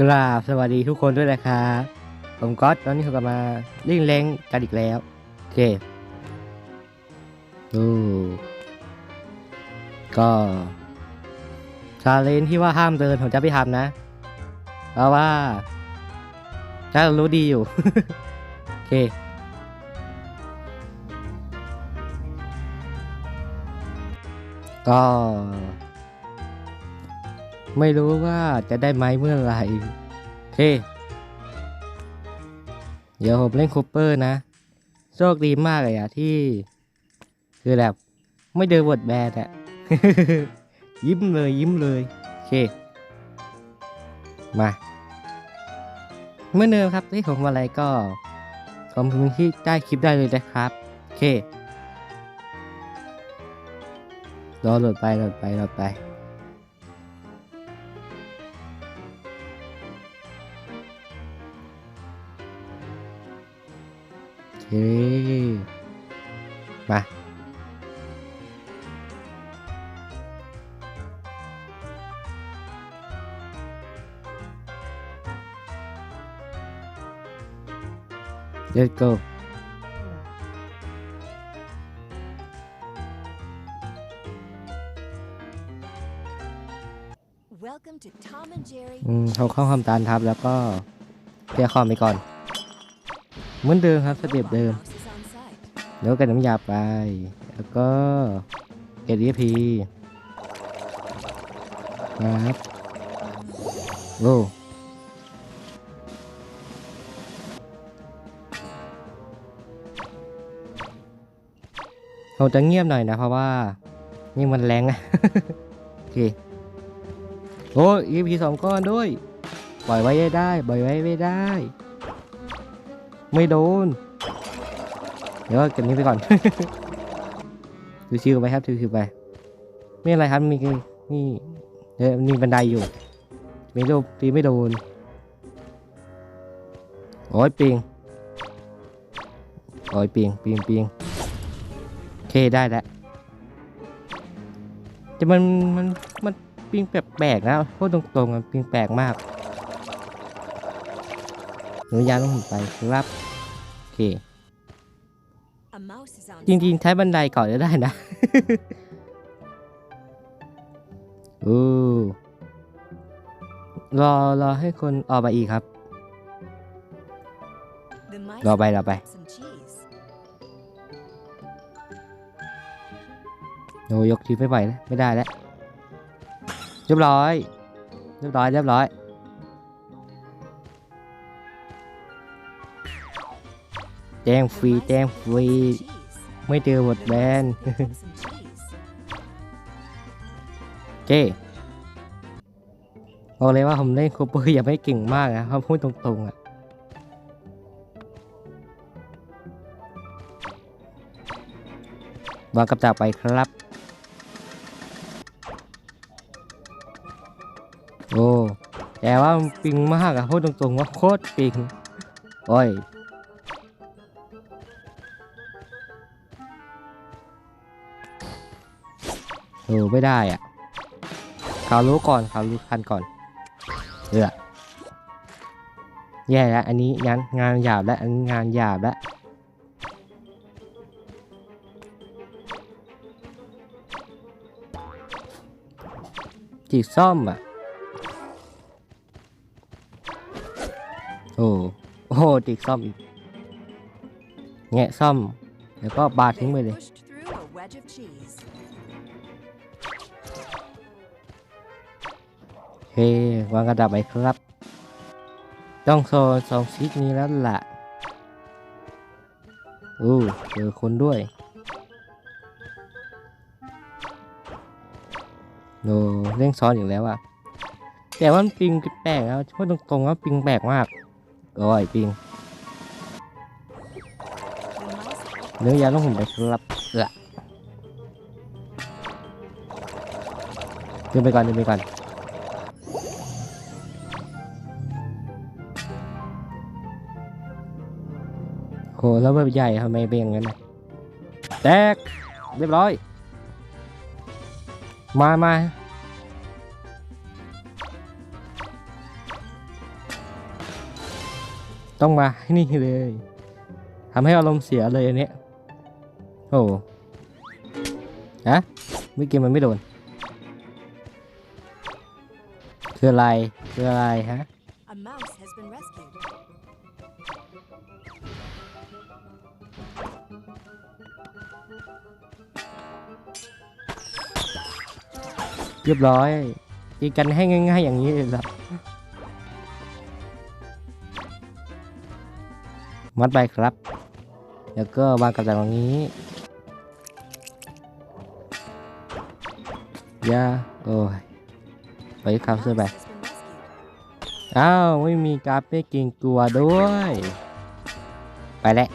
กราบสวัสดีทุกคนด้วยนะครับผมก๊อตตอนนี้เรากลับมาเล่นแรงกันอีกแล้ว โอเคดูก็ชาเลนที่ว่าห้ามเดินผมจะไม่ทำนะ เพราะว่าถ้ารู้ดีอยู่ โอเค ก็ ไม่รู้ว่าจะได้ไหมเมื่อไหร่เคเดี๋ยวผมเล่นคูเปอร์นะ โชคดีมากเลยอะที่ คือแบบ ไม่เดินบทแบนอะยิ้มเลยยิ้มเลยโอเค มาเมื่อเดิมครับที่ผมอะไรก็คอมเมนต์ที่ใต้คลิปได้เลยนะครับโอเครอโหลดไปโหลดไปโหลดไป มา Let's go อืมเขาเข้าคำตามทับแล้วก็เคลียร์คอมไปก่อน เหมือนเดิมครับสเต็ปเดิมเดี๋ยวกันน้ำยาไป แล้วก็เอ p พีครับโอ้ผมจะเงียบหน่อยนะเพราะว่า นี่มันแรงอะโอเคโอ้ย EP สองก้อนด้วย ปล่อยไว้ไม่ได้ ปล่อยไว้ไม่ได้ ไม่โดน เดี๋ยวเก็บนี้ไปก่อน ชิวๆไปครับชิวๆไปไม่อะไรครับมีนี่เดี๋ยวมีบันไดอยู่ม่โดนตีไม่โดน โอ้ยปิงโอ้ยปิงปิงปิงโอเคได้แล้วแต่มันมันมันปิงแปลกๆนะพูดตรงๆมันปิงแปลกมาก หนูยาต้องผมไปครับโอเคจริงๆ ใช้บันไดก่อนจะได้นะอู้รอรอให้คนออกมาอีกครับ รอไปรอไปโนยกทีไม่ไหวแล้วไม่ได้แล้ว เรียบร้อย เรียบร้อย เรียบร้อย แจ้งฟรีแจ้งฟรีไม่เจอบทแบนเคบอกเลยว่าผมเล่นคูเปอร์ย่าไม่เก่งมากนะครับพูดตรงๆอะวางกับจาไปครับ โอ้แต่ว่าปิงมากอะพูดตรงๆว่าโคตรปิง โอ้ย เออไม่ได้อะเขารู้ก่อนเขารู้ทันก่อนเออแย่แล้วอันนี้งานงานหยาบแล้วอันนี้งานหยาบแล้วจีซ่อมอะ โอ้โอ้โหจีซ่อมอีกแงะซ่อม แล้วก็บาดทิ้งไปเลย วางกระดาษไปครับ ต้องโซนสองซิกนี้แล้วล่ะอู้เจอคนด้วยโนเร่งซ้อนอีกแล้วอะแต่ว่าปิงแปลกนะพูดตรงๆว่าปิงแปลกมากโอ้ยปิงเนื้อยาต้องหุ่นไปครับเออเดินไปก่อนเดินไปก่อน แล้วแบบใหญ่ทำไมเป็นอย่างนั้นนะแตกเรียบร้อย มามาต้องมาให้นี่เลยทำให้อารมณ์เสียเลยอันเนี้ยโอ้ฮะเมื่อกี้มันไม่โดน คืออะไร คืออะไรฮะ เรียบร้อยตีกันให้ง่ายๆอย่างนี้เลยครับมัดไปครับ แล้วก็วางกับดักตรงนี้ยาโอ้ยไปครับเสื้อไป mouse has been rescued. อ้าวไม่มีกาฟไม่กิงกลัวด้วย ไปแล้ว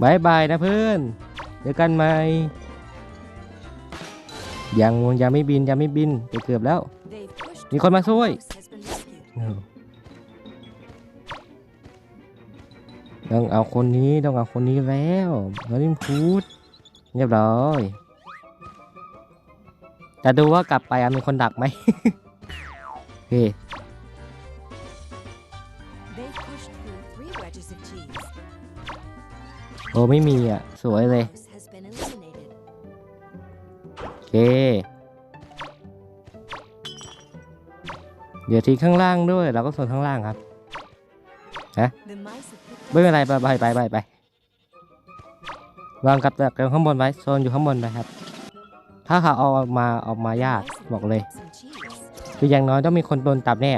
บายบายนะเพื่อน เจอกันไหม่ยังยังไม่บินยังไม่บินไปเกือบแล้ว มีคนมาช่วยต้องเอาคนนี้ต้องเอาคนนี้แล้วเราลิมพูดเรียบร้อยจะดูว่ากลับไปมีคนดักไหม เค They've pushed through three wedges of cheese. โอ้ไม่มีอะ สวย A เลย mouse has been eliminated. โอเค เดี๋ยวทีข้างล่างด้วย เราก็โซนข้างล่างครับ The mice have picked ไม่ up เป็นไรไปไปไปไปไปวางกับดักข้างบนไว้โซนอยู่ข้างบนไปครับ ถ้าเขาเอาออกมาออกมายาก mice have บอกเลย คืออย่างน้อยต้องมีคนโดนจับแน่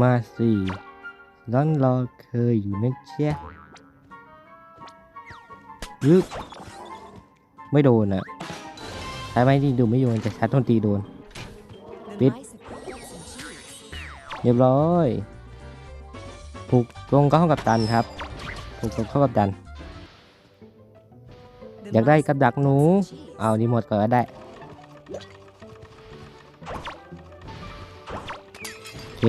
มาสิร้อนรอเคยอยู่นะเชี่ยยึบไม่โดนอะใช้ไม้ที่ดูไม่โดนแต่ชัดต้นตีโดน The Bit. mice have picked up some cheese. เรียบร้อย ผูกตรงเข้ากับตันครับ ผูกตรงเข้ากับตัน อยากได้กับดักหนู เอาดีหมดก่อนก็ได้ โอเค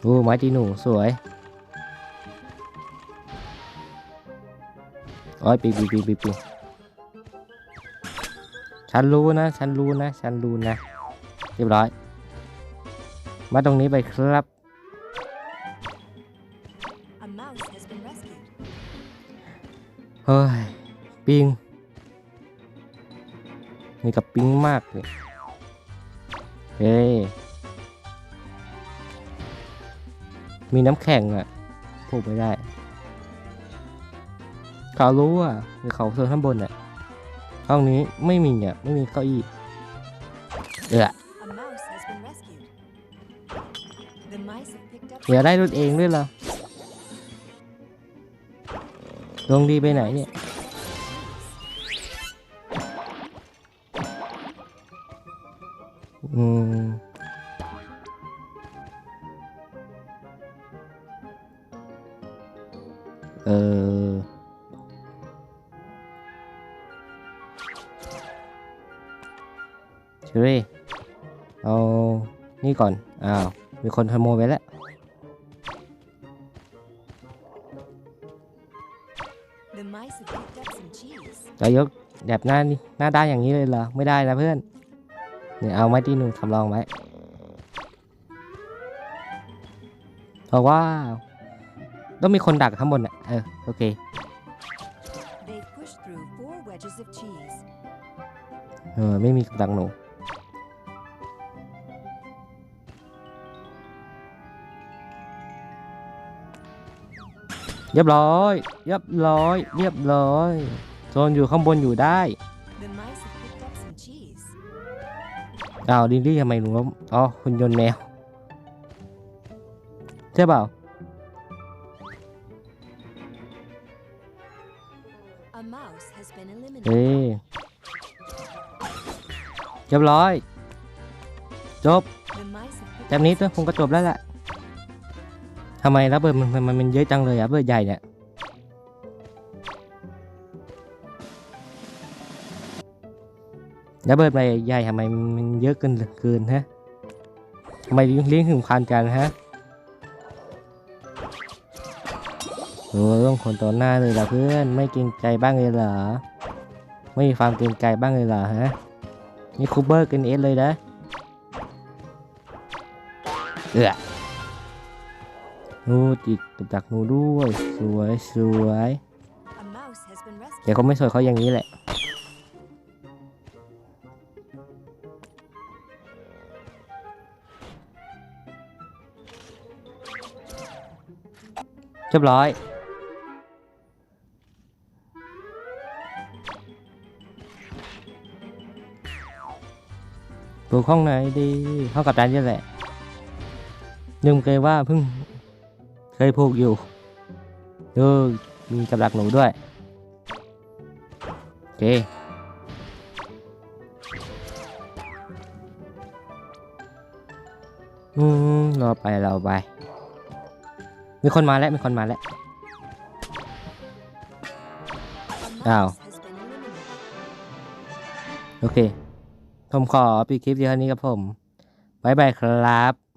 โอ้ไม้ตีหนูสวยโอ้ยปีปีปีปีปีฉันรู้นะ ฉันรู้นะ ฉันรู้นะ เรียบร้อย มาตรงนี้ไปครับ เฮ้ย ปิง นี่กับปิงมากเลยเฮ้ยมีน้ำแข็งอะผูกไม่ได้ เขารู้อะหรือเขาโซนข้างบนอะห้องนี้ไม่มีอะ ไม่มีเก้าอี้เออ A mouse has been rescued. The mice have picked up เดี๋ยวได้รถเองด้วยเหรอ ดวงดีไปไหนเนี่ย อืม เออ เชอรี่ เอา นี่ก่อน อ้าว มีคนขโมยไปแล้ว up some cheese. จะยกแบบหน้านี่หน้าด้านอย่างนี้เลยเหรอ ไม่ได้นะเพื่อนเนี่ยเอาไม้ที่หนูทำรองไว้เพราะว่า ต้องมีคนดักข้างบนอะ เออ โอเค They've pushed through four wedges of cheese. เออ ไม่มีกับดักหนูเรียบร้อย เรียบร้อย เรียบร้อย โซนอยู่ข้างบนอยู่ได้ The mice have picked up some cheese. อ้าวดิลลี่ทำไมลุงล้มอ๋อคุณยนต์แมวใช่เปล่า A mouse has been เอ้ eliminated. ยเรียบร้อย จบ The mice have picked แต้มนี้ตัวคงก็จบแล้วแหละทำไมระเบิดมันมันมันมันเยอะจังเลยอะระเบิดใหญ่เนี่ย ระเบิดใบใหญ่ทำไมมันเยอะเกินเหลือเกินฮะทำไมเลี้ยงถึงคันกันฮะโอ้ต้องคนต่อหน้าเลยล่ะเพื่อนไม่เกรงใจบ้างเลยเหรอไม่มีความเกรงใจบ้างเลยเหรอฮะนี่คูเบอร์กันเอสเลยนะเอือนูจิกกับดักหนูด้วย สวยสวย A mouse has been rescued. เดี๋ยวเขาไม่สวยเขาอย่างนี้แหละ เรียบร้อย ปลูกห้องไหนดีห้องกับดันนี่แหละลืมเคยว่าเพิ่ง เคยผูกอยู่ดูมีกับดักหนูด้วย โอเคอืมรอไปรอไป มีคนมาแล้วมีคนมาแล้วอ้าวโอเค ผมขอปิดคลิปเดียวนี้ครับผมบ๊ายบายครับ